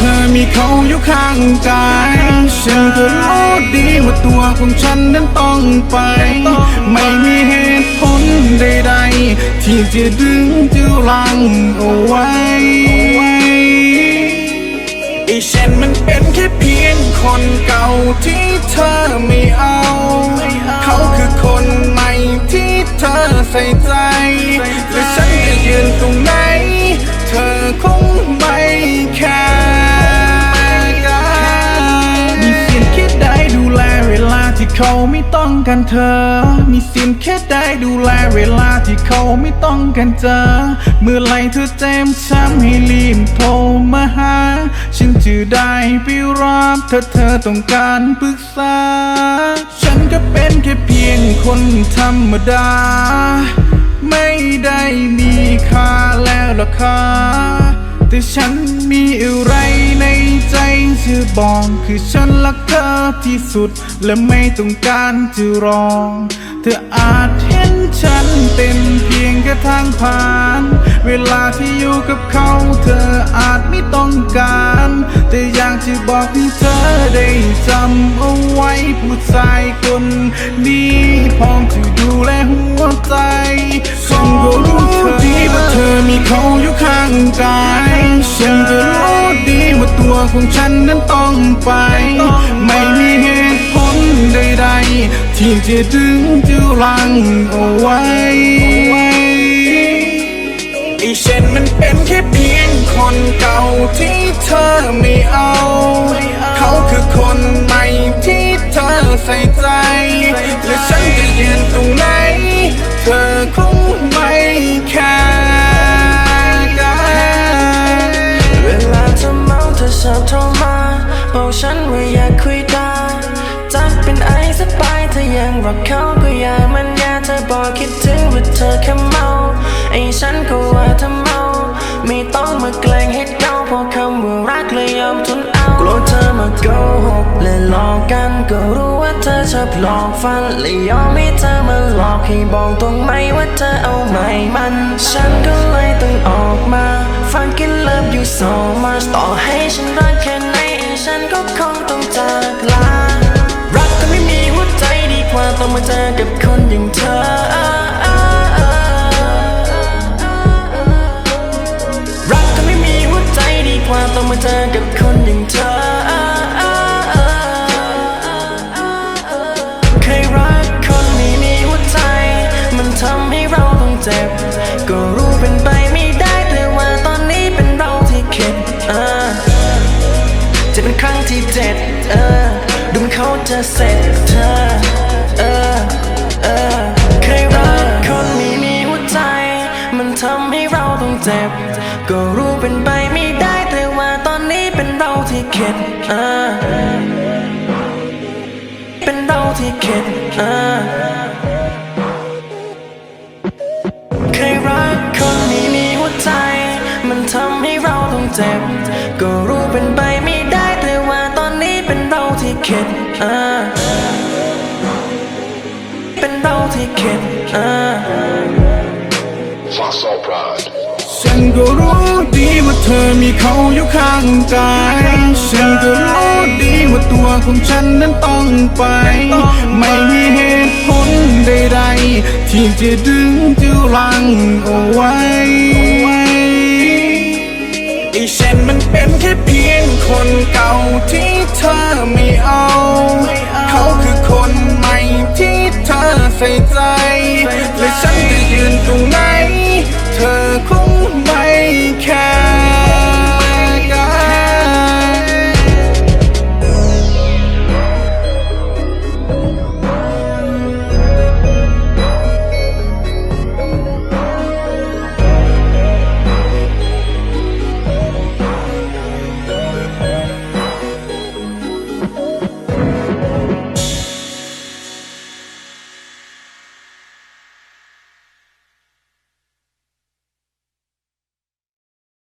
เธอมีเขาอยู่ข้างกายฉันก็รู้ดีว่าตัวของฉันนั้นต้องไป ไม่มีเหตุผลใดๆ ที่จะดึงจะลังเอาไว้ไอ้ฉันมันเป็นแค่เพียงคนเก่าที่เธอไม่เอา เขาคือคนใหม่ที่เธอใส่ใจ เขาไม่ต้องการเธอ มีสียงแค่ได้ดูแลเวลาที่เขาไม่ต้องการเจอ เมื่อไรเธอเจ็บช้ำให้รีบโทรมาหา ฉันจะได้ไปรับเธอเธอต้องการปรึกษา ฉันก็เป็นแค่เพียงคนธรรมดา ไม่ได้มีค่าแล้วล่ะค่ะ แต่ฉันมีอะไรในใจจะบอกคือฉันรักเธอที่สุด และไม่ต้องการจะรอง เธออาจเห็นฉันเป็นเพียงแค่ทางผ่าน เวลาที่อยู่กับเขาเธออาจไม่ต้องการ แต่อยากจะบอกให้เธอได้จำเอาไว้ผู้ชายคนนี้พร้อมจะดูแลหัวใจฉันก็รู้ดีว่าเธอมีเขาอยู่ข้างกาย ฉันก็รู้ดีว่าตัวของฉันนั้นต้องไป ไม่มีเหตุผลใดๆ ที่จะดึงจะลังเอาไว้ไอ้ฉันมันเป็นแค่เพียงคนเก่าที่เธอไม่เอา เขาคือคนใหม่ที่เธอใส่ใจ และฉันจะยืนตรงไหน เธอคงไม่แค่ บโทรมาบอกฉันว่าอยากคุยตาจะเป็นไอสบายเธอยังรักเขาก็อย่ามันยาเธอบอกคิดถึงว่าเธอแค่เมาไอ้ฉันก็ว่าเธอเมา ไม่ต้องมาแกล้งให้เดาพราะคำว่ารักเลยยอมทนเอากลัวเธอมาโกหกและหลอกกันก็รู้ว่าเธอชอบหลอกฟันและยอมให้เธอมาหลอกให้บอกตรงไหมว่าเธอเอาไม่มัน ฉันก็เลย มาฟังกินเลิฟอยู่ so much ต่อให้ฉันรักแค่ไหนฉันก็คงต้องจากลา รักก็ไม่มีหัวใจดีกว่าต้องมาเจอกับคนอย่างเธอรักก็ไม่มีหัวใจดีกว่าต้องมาเจอกับคนอย่างเธอ เคยรักคนไม่มีหัวใจ มันทำให้เราต้องเจ็บ ก็รู้เป็นไป เจ็ดเออดูเหมันเขาจะเสร็จเธอเออเออเคยรักคนไม่มีหัวใจ มันทำให้เราต้องเจ็บ ก็รู้เป็นไปไม่ได้แต่ว่าตอนนี้เป็นเราที่เข็ดอ่าเป็นเราที่เข็ดอ่าเคยรักคนม่มีหัวใจ มันทำให้เราต้องเจ็บ ก็รู้เป็นไป เราที่เข็ดอ่าเป็นเราที่เข็ดอ่า Fox Soul Pride. ฉันก็รู้ดีว่าเธอมีเขาอยู่ข้างกายฉันก็รู้ดีว่าตัวของฉันนั้นต้องไป ไม่มีเหตุผลใดๆ ที่จะดึงจะลังเอาไว้ไอ้ ฉันมันเป็นแค่เพียงคนเก่าที่เธอไม่เอา